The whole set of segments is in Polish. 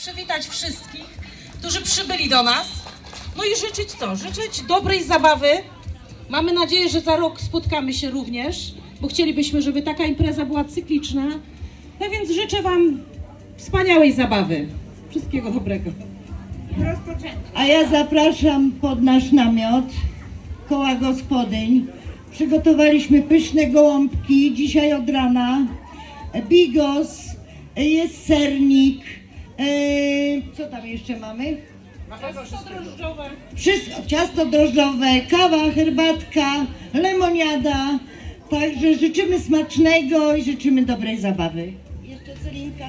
przywitać wszystkich, którzy przybyli do nas. No i życzyć co? Życzyć dobrej zabawy. Mamy nadzieję, że za rok spotkamy się również, bo chcielibyśmy, żeby taka impreza była cykliczna. No więc życzę Wam wspaniałej zabawy. Wszystkiego dobrego. A ja zapraszam pod nasz namiot koła gospodyń. Przygotowaliśmy pyszne gołąbki dzisiaj od rana, bigos, jest sernik. Co tam jeszcze mamy? Drożdżowe. Wszystko, ciasto drożdżowe, kawa, herbatka, lemoniada. Także życzymy smacznego i życzymy dobrej zabawy. Jeszcze Celinka.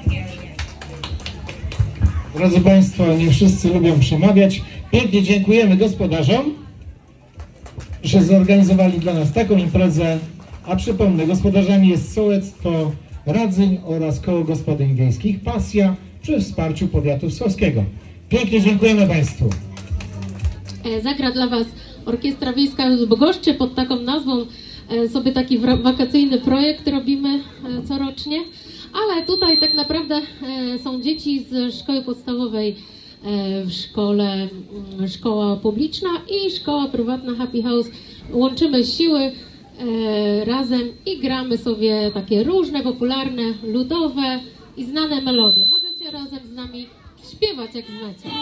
Drodzy Państwo, nie wszyscy lubią przemawiać. Pięknie dziękujemy gospodarzom, że zorganizowali dla nas taką imprezę. A przypomnę, gospodarzami jest sołectwo Radzyń oraz Koło Gospodyń Wiejskich Pasja przy wsparciu powiatu wschodzkiego. Pięknie dziękujemy Państwu. E, Zagra dla Was Orkiestra Wiejska z Bogoszczy pod taką nazwą. e, Sobie taki wakacyjny projekt robimy e, corocznie. Ale tutaj tak naprawdę są dzieci z szkoły podstawowej w szkole, mm, szkoła publiczna i szkoła prywatna Happy House. Łączymy siły razem i gramy sobie takie różne, popularne, ludowe i znane melodie. Razem z nami śpiewać jak znacie.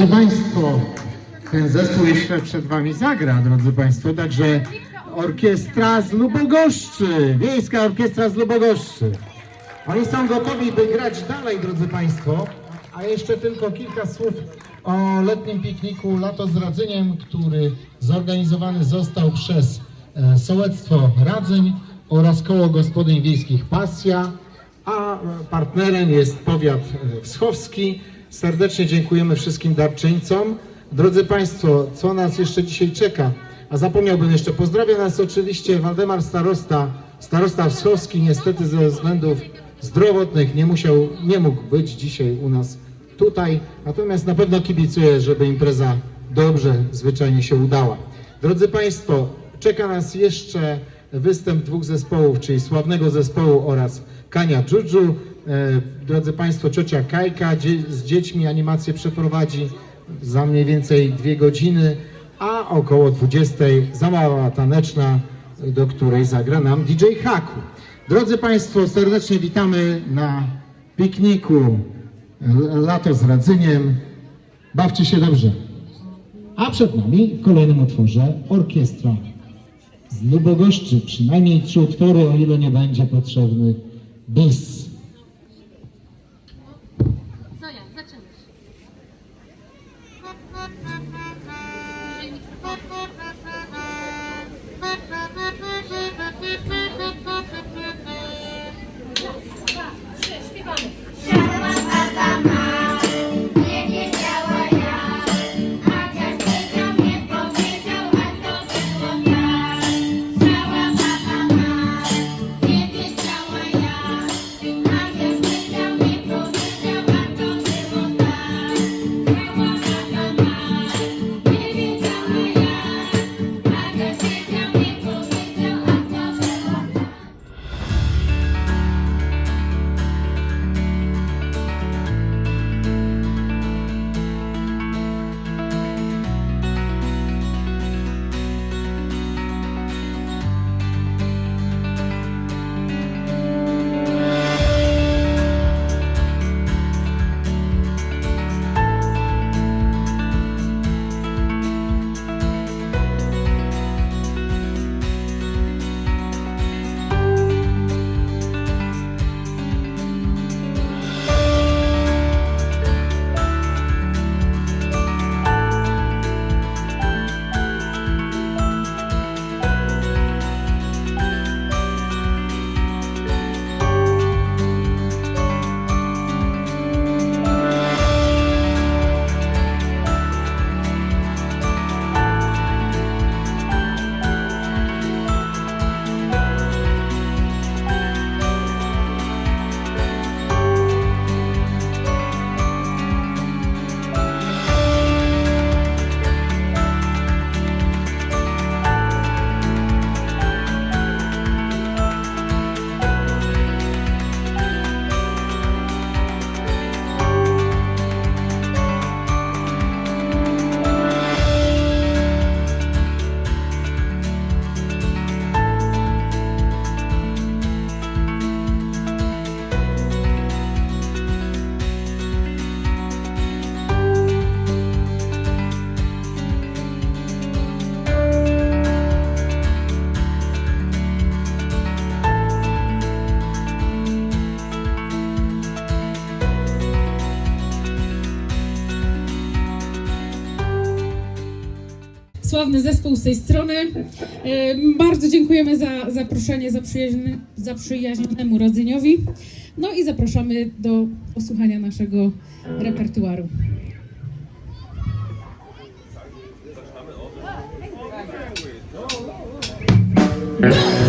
Drodzy Państwo, ten zespół jeszcze przed Wami zagra, drodzy Państwo, także orkiestra z Lubogoszczy, Wiejska Orkiestra z Lubogoszczy. Oni są gotowi, by grać dalej, drodzy Państwo, a jeszcze tylko kilka słów o letnim pikniku Lato z Radzeniem, który zorganizowany został przez e, Sołectwo Radzyń oraz Koło Gospodyń Wiejskich Pasja, a partnerem jest powiat e, wschowski. Serdecznie dziękujemy wszystkim darczyńcom. Drodzy Państwo, co nas jeszcze dzisiaj czeka? A zapomniałbym jeszcze, pozdrawia nas oczywiście Waldemar Starosta, Starosta Wschowski, niestety ze względów zdrowotnych nie musiał, nie mógł być dzisiaj u nas tutaj, natomiast na pewno kibicuję, żeby impreza dobrze, zwyczajnie się udała. Drodzy Państwo, czeka nas jeszcze występ dwóch zespołów, czyli sławnego zespołu oraz Kania Dżudżu. E, Drodzy Państwo, ciocia Kajka z dziećmi animację przeprowadzi za mniej więcej dwie godziny, a około 20 zabawa taneczna, do której zagra nam DJ Haku. Drodzy Państwo, serdecznie witamy na pikniku Lato z Radzyniem. Bawcie się dobrze. A przed nami w kolejnym utworze orkiestra z Lubogoszczy. Przynajmniej trzy utwory, o ile nie będzie potrzebny bis. Sławny zespół z tej strony. E, Bardzo dziękujemy za zaproszenie zaprzyjaźni- zaprzyjaźnionemu rodzeniowi. No i zapraszamy do posłuchania naszego repertuaru. Don't